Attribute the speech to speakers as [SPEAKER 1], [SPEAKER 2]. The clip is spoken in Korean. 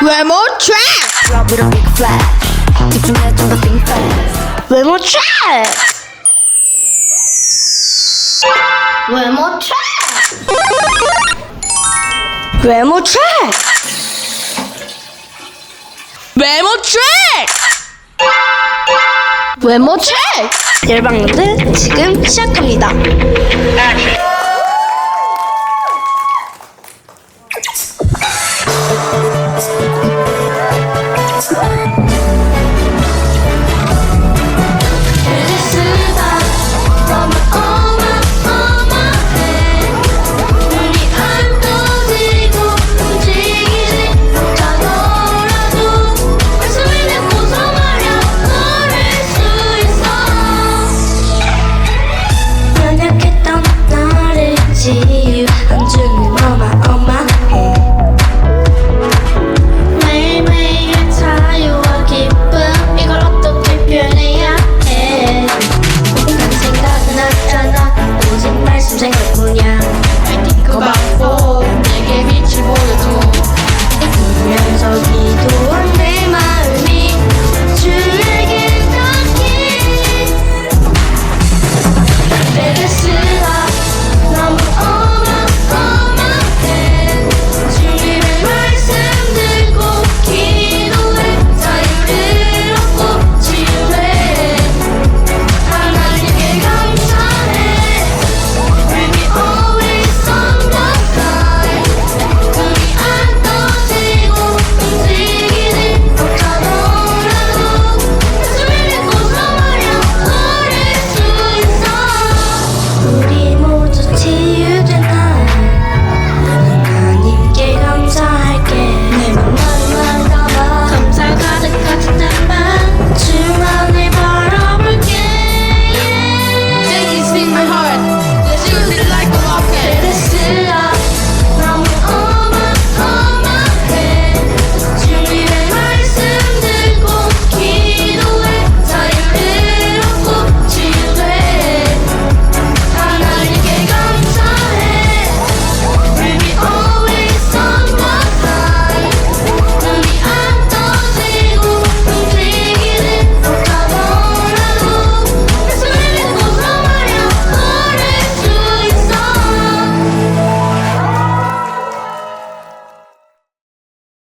[SPEAKER 1] 외모
[SPEAKER 2] fast.
[SPEAKER 1] 외모 트랙! 외모 트랙! 외모 트랙! 외모 트랙! 열방님들 지금 시작합니다.
[SPEAKER 3] my heart.